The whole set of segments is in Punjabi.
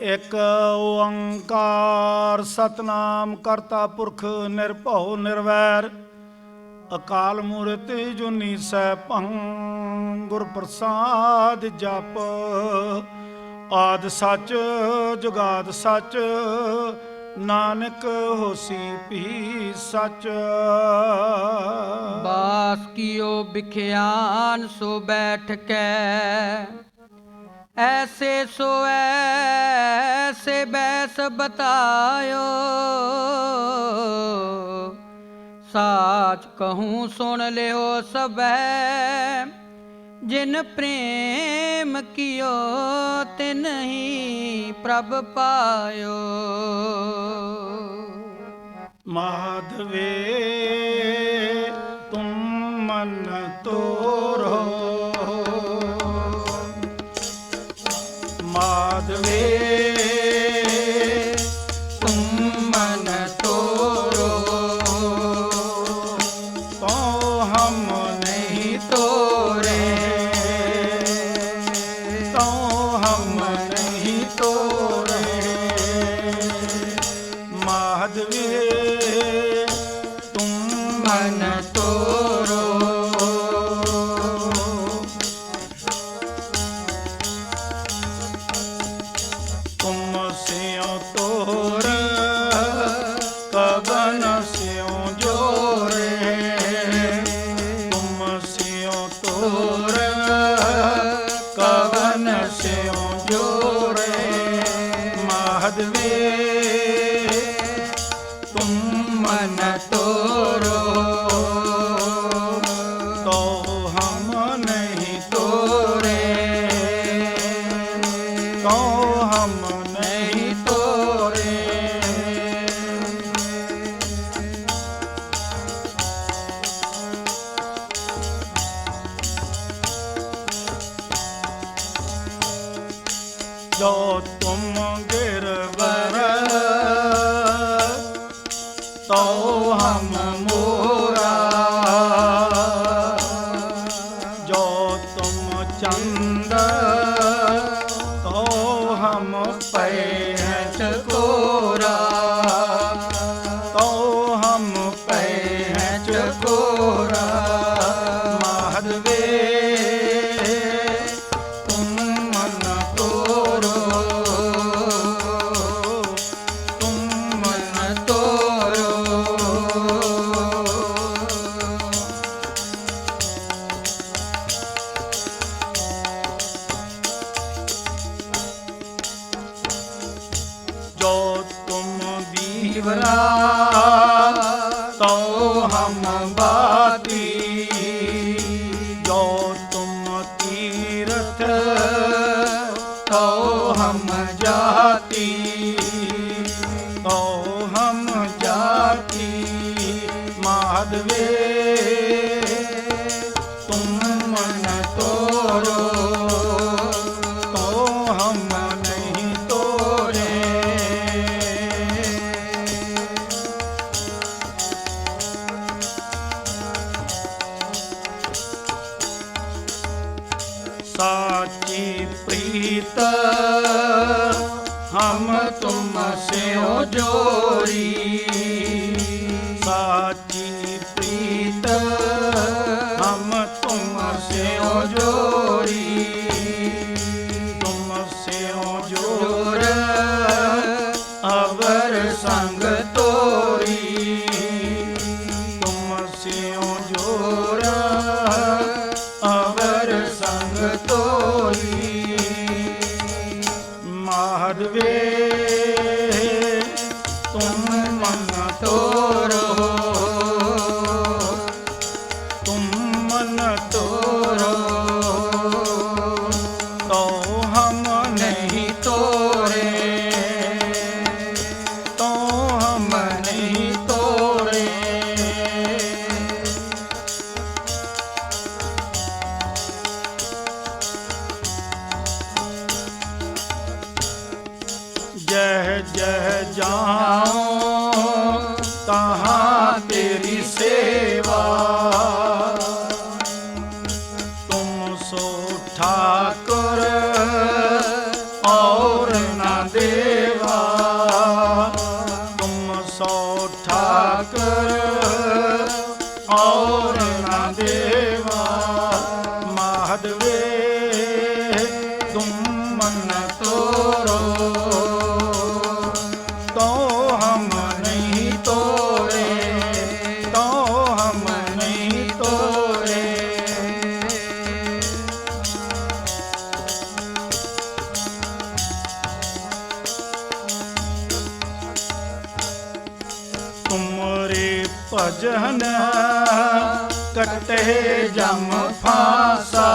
ਇਕ ਓੰਕਾਰ ਸਤਨਾਮ ਕਰਤਾ ਪੁਰਖ ਨਿਰਭਉ ਨਿਰਵੈਰ, ਅਕਾਲ ਮੂਰਤ ਜੁਨੀ ਸੈਭੰ ਗੁਰ ਪ੍ਰਸਾਦ ਜਪ। ਆਦ ਸੱਚ, ਜੁਗਾਦ ਸੱਚ, ਨਾਨਕ ਹੋਸੀ ਭੀ ਸਚ। ਬਾਸ ਕੀਓ ਬਿਖਿਆਨ ਸੋ ਬੈਠ ਕੇ। ਐਸੇ ਸੋ ਐਸੇ ਬੈਸ ਬਤਾਇਓ। ਸਾਚ ਕਹੂੰ ਸੁਣ ਲਿਓ ਸਬੈ ਜਿਨ ਪ੍ਰੇਮ ਕੀਓ ਤਿਨ ਹੀ ਪ੍ਰਭ ਪਾਇਓ। ਮਾਧਵੇ, ਤੁਮ ਮਨ ਤੋ ਮਾਧਵੇ ਤੁਮ ਮਨ ਤੋਰੋ। ਤੁਮ ਸਿਓ ਤੋਰ, ਕਬਨ ਸਿਓ ਜੋਰੇ। ਤੁਮ ਸਿਓ ਤੋਰ, ਕਬਨ ਸਿਓ ਜੋਰੇ। ਮਾਧਵੇ ਹਮ ਨਹੀਂ ਤੋਰੇ। ਜੋ ਤੁਮ ਗਿਰਵਰ ਤੋ ਹਮ ਮੋਰਾ। ਜੋ ਤੁਮ ਚੰਦ ਦੀਵਰਾ ਹਮ ਬਾਤੀ ਜੋ ਤੁਮ ਤੀਰਥ ਤੋ ਹਮ ਜਾਤੀ ਤੋ ਹਮ ਜਾਤੀ ਮਾਧਵੇ ਹਮ ਤੁਮ ਸਿਓ ਜੋਰੀ। ਸਾਚੀ ਪ੍ਰੀਤ, ਹਮ ਤੁਮ ਸਿਓ ਜੋਰੀ। ਤੁਮ ਸਿਓ ਜੋਰ, ਅਵਰ ਸੰਗ ਤੋਰੀ। ਤੁਮ ਸਿਓ ਜੋਰ, ਅਵਰ ਸੰਗ ਤੋਰੀ। ਤੁਮ ਮਨ ਤੋਰੋ ਤੋ ਹਮ ਨਹੀਂ ਤੋਰੇ ਤੋ ਹਮ ਨਹੀਂ ਤੋਰੇ ਜਹ ਜਹ ਜਾਉ ਤਹਾਂ ਤੇਰੀ ਸੋ ਠਾਕਰ। ਭਜਨ ਕਟੇ ਜਮ ਫਾਸਾ।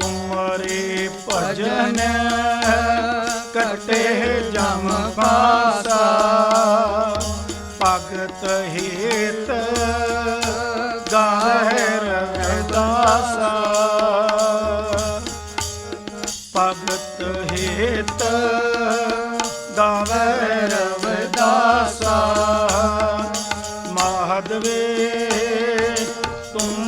ਤੁਮਰੇ ਭਜਨ ਕਟੇ ਜਮ ਫਾਸਾ। ਭਗਤ ਹੇਤ ਗਾਹਿ ਰਵਿਦਾਸਾ। ਭਗਤ ਹੇਤ ਤੁਮ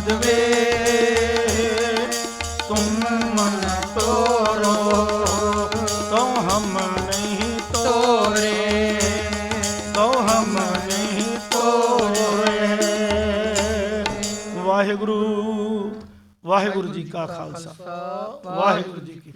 ਮਾਧਵੇ ਤੁਮ ਮਨ ਤੋਰੋ ਤੋ ਹਮ ਨਹੀਂ ਤੋਰੇ ਤੋ ਹਮ ਨਹੀਂ ਤੋਰੇ। ਵਾਹਿਗੁਰੂ ਵਾਹਿਗੁਰੂ ਜੀ ਕਾ ਖਾਲਸਾ। ਵਾਹਿਗੁਰੂ ਜੀ ਕੀ